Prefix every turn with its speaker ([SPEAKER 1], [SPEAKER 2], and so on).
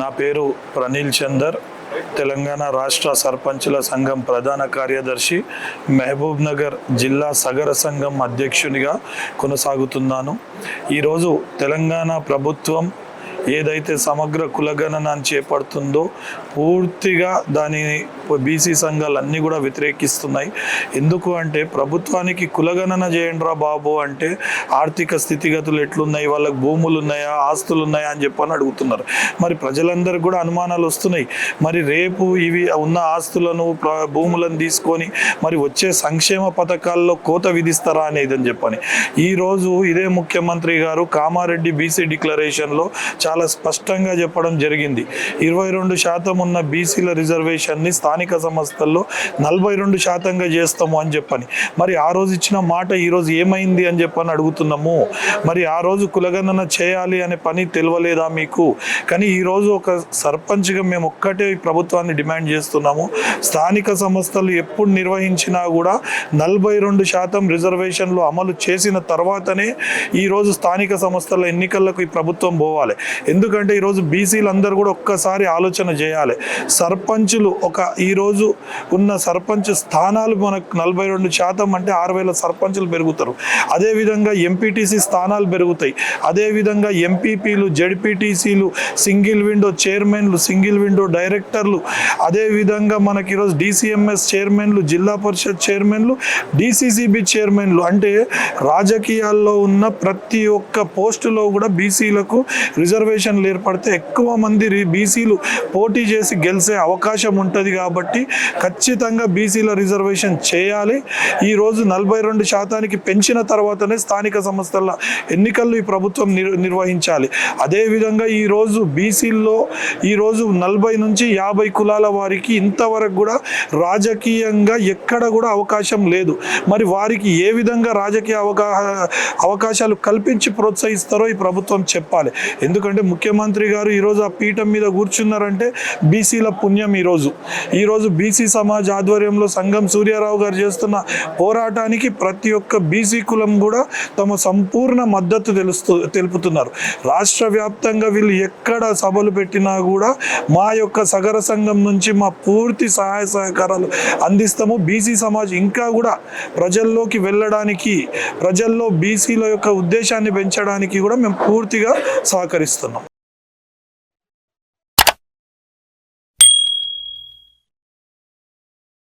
[SPEAKER 1] నా పేరు ప్రనీల్ చందర్ తెలంగాణ రాష్ట్ర సర్పంచుల సంఘం ప్రధాన కార్యదర్శి మహబూబ్ నగర్ జిల్లా సగర సంఘం అధ్యక్షునిగా కొనసాగుతున్నాను. ఈరోజు తెలంగాణ ప్రభుత్వం ఏదైతే సమగ్ర కులగణన అని చేపడుతుందో పూర్తిగా దాని బీసీ సంఘాలు అన్నీ కూడా వ్యతిరేకిస్తున్నాయి. ఎందుకు అంటే ప్రభుత్వానికి కులగణన చేయండి రా బాబు అంటే ఆర్థిక స్థితిగతులు ఎట్లున్నాయి వాళ్ళకి భూములు ఉన్నాయా ఆస్తులు ఉన్నాయా అని చెప్పని అడుగుతున్నారు. మరి ప్రజలందరికీ కూడా అనుమానాలు వస్తున్నాయి. మరి రేపు ఇవి ఉన్న ఆస్తులను భూములను తీసుకొని మరి వచ్చే సంక్షేమ పథకాల్లో కోత విధిస్తారా అనేది అని చెప్పని. ఈరోజు ఇదే ముఖ్యమంత్రి గారు కామారెడ్డి బీసీ డిక్లరేషన్లో చాలా స్పష్టంగా చెప్పడం జరిగింది. ఇరవై రెండు శాతం ఉన్న బీసీల రిజర్వేషన్ని స్థానిక సంస్థల్లో నలభై రెండు శాతంగా చేస్తాము అని చెప్పని. మరి ఆ రోజు ఇచ్చిన మాట ఈరోజు ఏమైంది అని చెప్పని అడుగుతున్నాము. మరి ఆ రోజు కులగణన చేయాలి అనే పని తెలియలేదా మీకు? కానీ ఈరోజు ఒక సర్పంచ్గా మేము ఒక్కటే ప్రభుత్వాన్ని డిమాండ్ చేస్తున్నాము. స్థానిక సంస్థలు ఎప్పుడు నిర్వహించినా కూడా నలభై రెండు శాతం రిజర్వేషన్లు అమలు చేసిన తర్వాతనే ఈరోజు స్థానిక సంస్థల ఎన్నికలకు ఈ ప్రభుత్వం పోవాలి. ఎందుకంటే ఈరోజు బీసీలు అందరూ కూడా ఒక్కసారి ఆలోచన చేయాలి. సర్పంచులు ఒక ఈరోజు ఉన్న సర్పంచ్ స్థానాలు మనకు నలభై రెండు శాతం అంటే ఆరు వేల సర్పంచులు పెరుగుతారు. అదేవిధంగా ఎంపీటీసీ స్థానాలు పెరుగుతాయి. అదేవిధంగా ఎంపీపీలు జడ్పీటీసీలు సింగిల్ విండో చైర్మన్లు సింగిల్ విండో డైరెక్టర్లు అదేవిధంగా మనకి ఈరోజు డిసిఎంఎస్ చైర్మన్లు జిల్లా పరిషత్ చైర్మన్లు డిసిసిబి చైర్మన్లు అంటే రాజకీయాల్లో ఉన్న ప్రతి ఒక్క పోస్టులో కూడా బీసీలకు రిజర్వ్ రిజర్వేషన్లు ఏర్పడితే ఎక్కువ మంది బీసీలు పోటీ చేసి గెలిచే అవకాశం ఉంటుంది కాబట్టి ఖచ్చితంగా బీసీల రిజర్వేషన్ చేయాలి. ఈరోజు నలభై రెండు శాతానికి పెంచిన తర్వాతనే స్థానిక సంస్థల ఎన్నికలు ఈ ప్రభుత్వం నిర్వహించాలి. అదేవిధంగా ఈరోజు బీసీల్లో ఈరోజు నలభై నుంచి యాభై కులాల వారికి ఇంతవరకు కూడా రాజకీయంగా ఎక్కడ కూడా అవకాశం లేదు. మరి వారికి ఏ విధంగా రాజకీయ అవకాశాలు కల్పించి ప్రోత్సహిస్తారో ఈ ప్రభుత్వం చెప్పాలి. ఎందుకంటే ఎందుకంటే ముఖ్యమంత్రి గారు ఈరోజు ఆ పీఠం మీద కూర్చున్నారంటే బీసీల పుణ్యం ఈరోజు. ఈరోజు బీసీ సమాజ్ ఆధ్వర్యంలో సంఘం సూర్యారావు గారు చేస్తున్న పోరాటానికి ప్రతి ఒక్క బీసీ కులం కూడా తమ సంపూర్ణ మద్దతు తెలుస్తూ తెలుపుతున్నారు. రాష్ట్ర వ్యాప్తంగా వీళ్ళు ఎక్కడ సభలు పెట్టినా కూడా మా యొక్క సగర సంఘం నుంచి మా పూర్తి సహాయ సహకారాలు అందిస్తాము. బీసీ సమాజ్ ఇంకా కూడా ప్రజల్లోకి వెళ్ళడానికి ప్రజల్లో బీసీల యొక్క ఉద్దేశాన్ని పెంచడానికి కూడా మేము పూర్తిగా సహకరిస్తాం